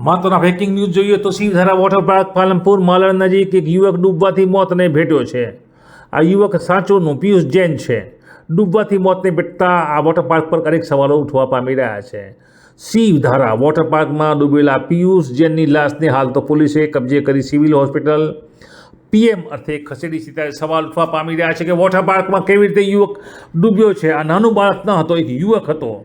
મહત્વના breaking news જોઈએ તો શિવધારા વોટર પાર્ક પાલનપુર, માલણ નજીક એક યુવક ડૂબવાથી મોતને ભેટ્યો છે. આ યુવક સાચોનું પિયુષ જૈન છે. ડૂબવાથી મોતને ભેટતા આ વોટર પાર્ક પર અનેક સવાલો ઉઠવા પામી રહ્યા છે. શિવધારા વોટર પાર્કમાં ડૂબેલા પિયુષ જૈનની લાશને હાલ તો પોલીસે કબજે કરી સિવિલ હોસ્પિટલ. પીએમ અર્થે ખસેડી છે સવાલ ઉઠવા પામી રહ્યા છે કે વોટર પાર્કમાં કેવી રીતે યુવક ડૂબ્યો છે? આ નાનું બાળક ન હતો, એક યુવક હતો.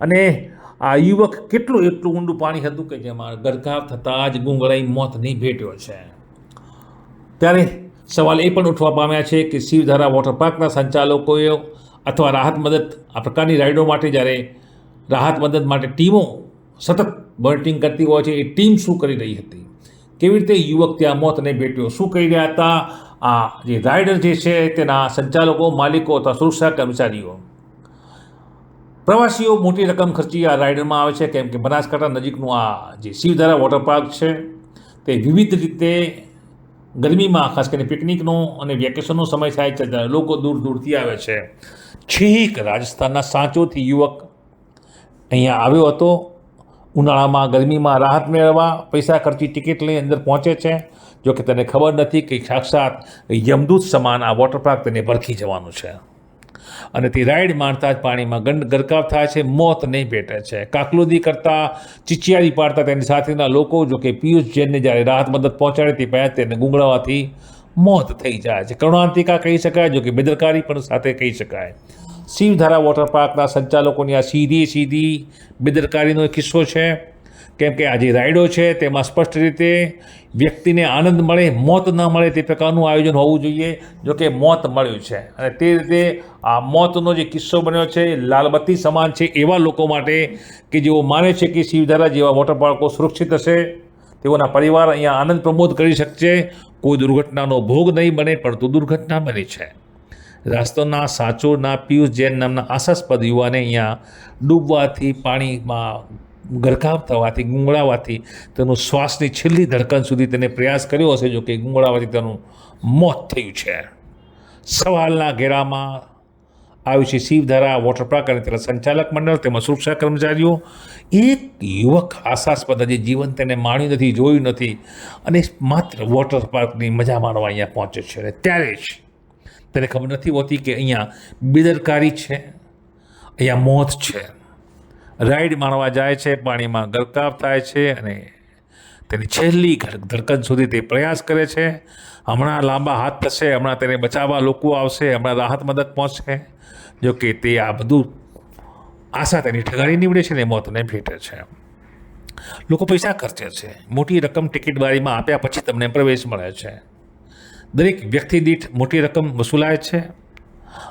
અને આ યુવક કેટલું એટલું ઊંડું પાણી હતું કે જેમાં ગરકાવ થતાં જ ગુંગળાઈ મોતની ભેટ્યો છે. ત્યારે સવાલ એ પણ ઉઠવા પામ્યા છે કે શિવધારા વોટર પાર્કના સંચાલકોએ અથવા રાહત મદદ આ પ્રકારની રાઇડો માટે જ્યારે રાહત મદદ માટે ટીમો સતત બર્ટિંગ કરતી હોય છે, એ ટીમ શું કરી રહી હતી? કેવી રીતે યુવક ત્યાં મોતને ભેટ્યો? શું કરી રહ્યા હતા? આ જે રાઇડર જે છે, તેના સંચાલકો, માલિકો અથવા સુરક્ષા કર્મચારીઓ પ્રવાસીઓ મોટી રકમ ખર્ચી આ રાઇડરમાં આવે છે. કેમ કે બનાસકાંઠા નજીકનું આ જે શિવધારા વોટર પાર્ક છે, તે વિવિધ રીતે ગરમીમાં, ખાસ કરીને પિકનિકનો અને વેકેશનનો સમય થાય છે લોકો દૂર દૂરથી આવે છે. છેક રાજસ્થાનના સાંચોથી યુવક અહીંયા આવ્યો હતો. ઉનાળામાં, ગરમીમાં રાહત મેળવવા પૈસા ખર્ચી ટિકિટ લઈ અંદર પહોંચે છે. જો કે તેને ખબર નથી કે સાક્ષાત યમદૂત સમાન આ વોટર પાર્ક તેને ભરખી જવાનું છે. અને તે રાઈડ મારતા જ પાણીમાં ગંડ ગરકાવ થાય છે, મોત નહીં ભેટે છે. કાકલુદી કરતા ચીચિયારી પાડતા તેની સાથેના લોકો, જો કે પિયુષ જૈનને જ્યારે રાહત મદદ પહોંચાડે તે પહેલાં તેને ગુંગળાવાથી મોત થઈ જાય છે. કરુણાંતિકા કહી શકાય, જો કે બેદરકારી પણ સાથે કહી શકાય. શિવધારા વોટર પાર્કના સંચાલકોની આ સીધી સીધી બેદરકારીનો કિસ્સો છે. કેમ કે આ જે રાઇડો છે, તેમાં સ્પષ્ટ રીતે વ્યક્તિને આનંદ મળે, મોત ન મળે તે પ્રકારનું આયોજન હોવું જોઈએ, જો કે મોત મળ્યું છે. અને તે રીતે આ મોતનો જે કિસ્સો બન્યો છે લાલબત્તી સમાન છે એવા લોકો માટે કે જેઓ માને છે કે શિવધારા જેવા વોટર પાર્કો સુરક્ષિત હશે, તેઓના પરિવાર અહીંયા આનંદ પ્રમોદ કરી શકશે. કોઈ દુર્ઘટનાનો ભોગ નહીં બને, પરંતુ દુર્ઘટના બની છે. રાસ્તોના સાચોના પિયુષ જૈન નામના આશાસ્પદ યુવાને અહીંયા ડૂબવાથી પાણીમાં ગરકાવ થવાથી ગુંગળાવાથી તેનું શ્વાસની છેલ્લી ધડકન સુધી તેને પ્રયાસ કર્યો હશે, જો કે ગુંગળાવાથી તેનું મોત થયું છે. સવાલના ઘેરામાં આવ્યું છે શિવધારા વોટર પાર્ક અને તેના સંચાલક મંડળ તેમાં સુરક્ષા કર્મચારીઓ, એક યુવક આશાસ્પદ હજી જીવન તેને માણ્યું નથી, જોયું નથી અને માત્ર વોટર પાર્કની મજા માણવા અહીંયા પહોંચે છે. અને ત્યારે જ તેને ખબર નથી હોતી કે અહીંયા બેદરકારી છે, અહીંયા મોત છે. રાઈડ માણવા જાય છે, પાણીમાં ગરકાવ થાય છે અને તેની છેલ્લી ધડકન સુધી તે પ્રયાસ કરે છે. હમણાં લાંબા હાથ થશે, હમણાં તેને બચાવવા લોકો આવશે, હમણાં રાહત મદદ પહોંચશે. જો કે તે આ બધું આશા તેની ઠગાડી નીવડે છે ને મોતને ભેટે છે. લોકો પૈસા ખર્ચે છે. મોટી રકમ ટિકિટ બારીમાં આપ્યા પછી તમને પ્રવેશ મળે છે. દરેક વ્યક્તિ દીઠ મોટી રકમ વસૂલાય છે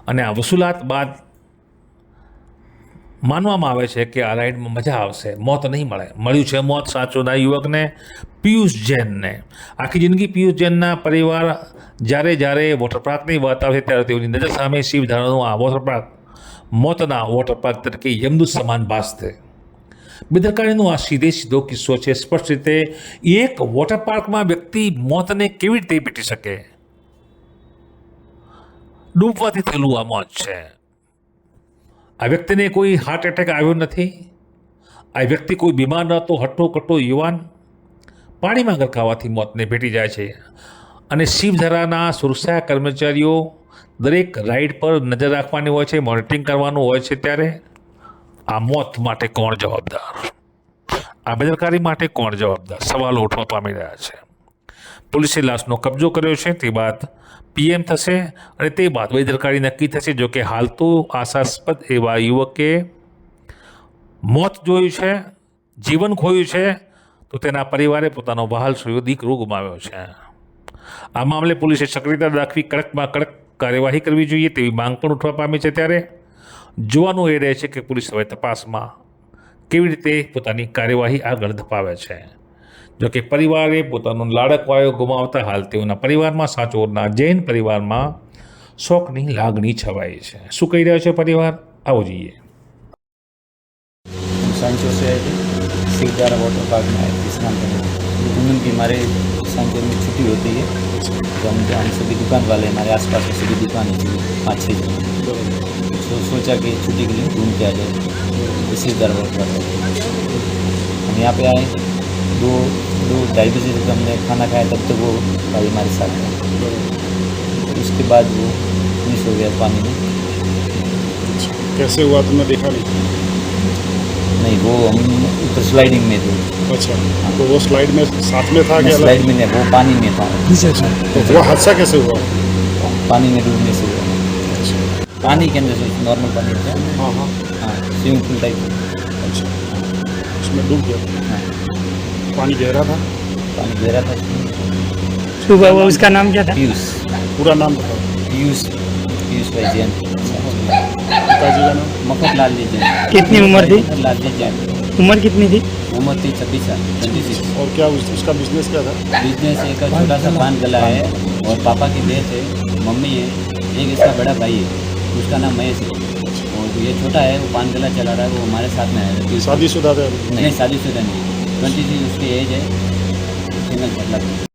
અને આ વસૂલાત બાદ માનવામાં આવે છે કે આ રાઈડમાં મજા આવશે. મોત નહીં મળે. મળ્યું છે મોત સાચોના યુવકને, પિયુષ જૈનને. આખી જિંદગી પિયુષ જૈનના પરિવાર જ્યારે જ્યારે વોટર પાર્કની વાત આવે ત્યારે તેઓની નજર સામે શિવધારાનું આ વોટર પાર્ક મોતના વોટર પાર્ક તરીકે યમદૂત સમાન ભાસતે બેદરકારીનો આ સીધે સીધો કિસ્સો છે. સ્પષ્ટ રીતે એક વોટર પાર્કમાં વ્યક્તિ મોતને કેવી રીતે પીટી શકે? ડૂબવાથી થયેલું આ મોત છે. આ વ્યક્તિને કોઈ હાર્ટ એટેક આવ્યો નથી. આ વ્યક્તિ કોઈ બીમાર નહોતો હટ્ટો કટ્ટો યુવાન. પાણીમાં ગરકાવાથી મોતને ભેટી જાય છે. અને શિવધરાના સુરક્ષા કર્મચારીઓ દરેક રાઈડ પર નજર રાખવાની હોય છે મોનિટરિંગ કરવાનું હોય છે ત્યારે. આ મોત માટે કોણ જવાબદાર? આ બેદરકારી માટે કોણ જવાબદાર? સવાલો ઉઠવા પામી રહ્યા છે. પોલીસે લાશનો કબજો કર્યો છે. તે બાદ પીએમ થશે અને તે બાદ બેદરકારી નક્કી થશે. જો કે હાલ તો આશાસ્પદ એવા યુવકે મોત જોયું છે, જીવન ખોયું છે, તો તેના પરિવારે પોતાનો વહાલ સોયો દીકરો ગુમાવ્યો છે. આ મામલે પોલીસે સક્રિયતા દાખવી કડકમાં કડક કાર્યવાહી કરવી જોઈએ તેવી માંગ પણ ઉઠવા પામી છે ત્યારે. જોવાનું એ રહે છે કે પોલીસ હવે તપાસમાં કેવી રીતે પોતાની કાર્યવાહી આગળ ધપાવે છે. જો કે પરિવારે પોતાનો લાડક વાયો ગુમાવતા હાલ તેઓના પરિવારમાં સાચોરના જૈન પરિવારમાં શોકની લાગણી છવાઈ છે શું કહી રહ્યો છે પરિવાર આવો જોઈએ सांचो से आए थे सिकदारा वाटर पार्क में आए थे स्नान करने घूमन की हमारे सांचो में छुट्टी होती है तो हम हम सभी दुकान वाले हमारे आसपास में सभी दुकानें थी पाँच छः जन तो सोचा कि छुट्टी के लिए घूम के आ जाए तो सिकदारा वाटर पार्क हम यहाँ पे आए दो दो ढाई बजे तक हमने खाना खाया तब तक वो भाई हमारे साथ था उसके बाद वो मिस हो गया पानी में। अच्छा कैसे हुआ तुमने देखा नहीं? नहीं वो हम ऊपर स्लाइडिंग में थे। अच्छा तो वो स्लाइड में साथ में था क्या? स्लाइड में नहीं वो पानी में था। तो वो हादसा कैसे हुआ? पानी में डूबने से हुआ। अच्छा। पानी के अंदर से नॉर्मल पानी होता है हाँ। हाँ हाँ स्विमिंग पूल टाइप अच्छा। उसमें डूब गया। हाँ। पानी गहरा था। पानी गहरा था। सुबह वो उसका नाम क्या था? पीयूष। पूरा नाम बताओ। पीयूष। पीयूष भाई जैन पिताजी का नाम? मफत लाल जी जैन कितनी उम्र थी? लाल जी जैन उम्र कितनी थी? उम्र थी छब्बीस साल। ट्वेंटी सिक्स और क्या उस, उसका बिज़नेस क्या था? बिज़नेस एक छोटा सा पान गला है और पापा की डेथ है मम्मी है एक इसका बड़ा भाई है उसका नाम महेश है। और ये छोटा है वो पान गला चला रहा है वो हमारे साथ में आया है। शादीशुदा थे? नहीं शादीशुदा नहीं। ट्वेंटी थ्री उसकी एज है सिंगल